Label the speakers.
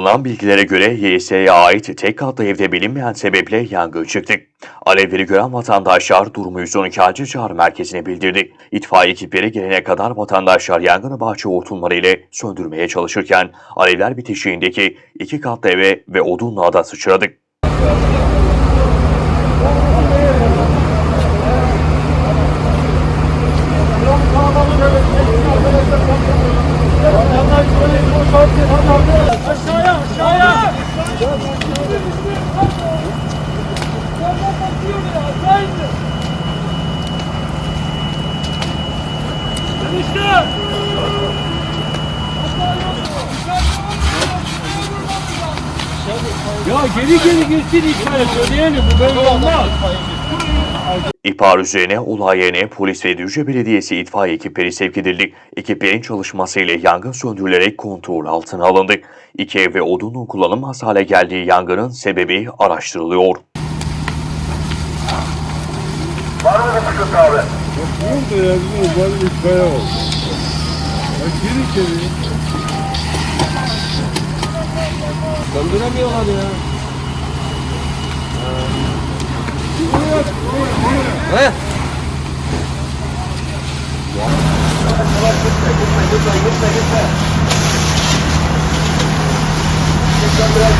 Speaker 1: Alınan bilgilere göre YS'ye ait tek katlı evde bilinmeyen sebeple yangın çıktı. Alevleri gören vatandaşlar durumu 112 acil çağrı merkezine bildirdi. İtfaiye ekipleri gelene kadar vatandaşlar yangını bahçe hortumları ile söndürmeye çalışırken alevler bitişiğindeki iki katlı eve ve odunluğa da sıçradı.
Speaker 2: Dönüştü. Ya geri geri gitsin itfaiye söyleyelim bu böyle olmaz.
Speaker 1: İhbar üzerine olay yerine polis ve Düzce Belediyesi itfaiye ekipleri sevk edildi. Ekiplerin çalışmasıyla yangın söndürülerek kontrol altına alındı. İki ev ve odunun kullanılmaz hale geldiği yangının sebebi araştırılıyor.
Speaker 3: Burada ya bizim bari bir kaya oldu. Ya gir içeri.
Speaker 2: Döndüremiyorlar ya. looks like, looks like it's that. Just under that.